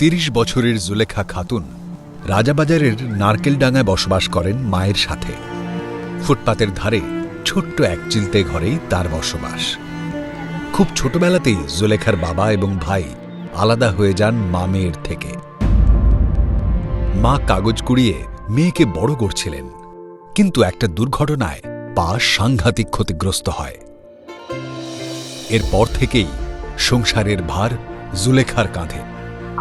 তিরিশ বছরের জুলেখা খাতুন রাজাবাজারের নারকেলডাঙ্গায় বসবাস করেন মায়ের সাথে। ফুটপাতের ধারে ছোট্ট এক চিলতে ঘরেই তার বসবাস। খুব ছোটবেলাতেই জুলেখার বাবা এবং ভাই আলাদা হয়ে যান মা মেয়ের থেকে। মা কাগজ কুড়িয়ে মেয়েকে বড় করছিলেন, কিন্তু একটা দুর্ঘটনায় পা সাংঘাতিক ক্ষতিগ্রস্ত হয়। এরপর থেকেই সংসারের ভার জুলেখার কাঁধে।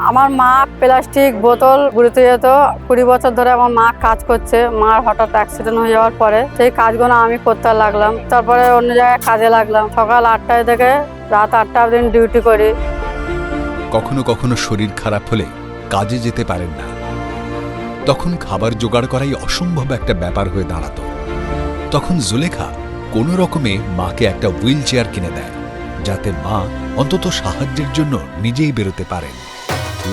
আমার মা প্লাস্টিক বোতল ঘুরতে যেত। কুড়ি বছর ধরে আমার মা কাজ করছে। মার হঠাৎ অ্যাক্সিডেন্ট হয়ে যাওয়ার পরে সেই কাজগুলো আমি করতে লাগলাম। তারপরে অন্য জায়গায় কাজে লাগলাম। সকাল আটটায় থেকে রাত আটটা দিন ডিউটি করি। কখনো কখনো শরীর খারাপ হলে কাজে যেতে পারেন না। তখন খাবার জোগাড় করাই অসম্ভব একটা ব্যাপার হয়ে দাঁড়াতো। তখন জুলেখা কোনো রকমে মাকে একটা হুইল চেয়ার কিনে দেয়, যাতে মা অন্তত সাহায্যের জন্য নিজেই বেরোতে পারেন।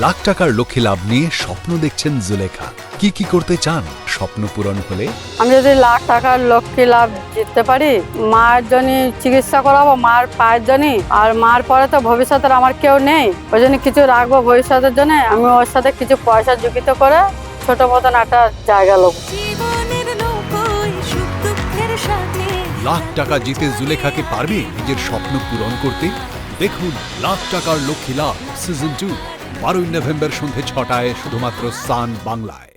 লাখ টাকার লক্ষ্যে লাভ নিয়ে স্বপ্ন দেখছেন জুলেখা। কি কি করতে চান? স্বপ্ন পূরণ হলে? আমি যদি লাখ টাকার লক্ষ্যে লাভ জিততে পারি মার জন্য চিকিৎসা করাবো মার পায়ের জন্য আর মার পরে তো ভবিষ্যতের আমার কেউ নেই। ওই জন্য কিছু রাখব ভবিষ্যতের জন্য আমি ওর সাথে কিছু পয়সা যুগিত করে ছোট মতন একটা জায়গা লোক। জীবনের নৌকোয় সুখ দুঃখের সাথে লাখ টাকা জিতে জুলেখাকে পারবে নিজের স্বপ্ন পূরণ করতে? দেখুন লাখ টাকার লক্ষ্মী লাভ সিজন টু বারোই নভেম্বর সন্ধে ছটায় শুধুমাত্র সান বাংলায়।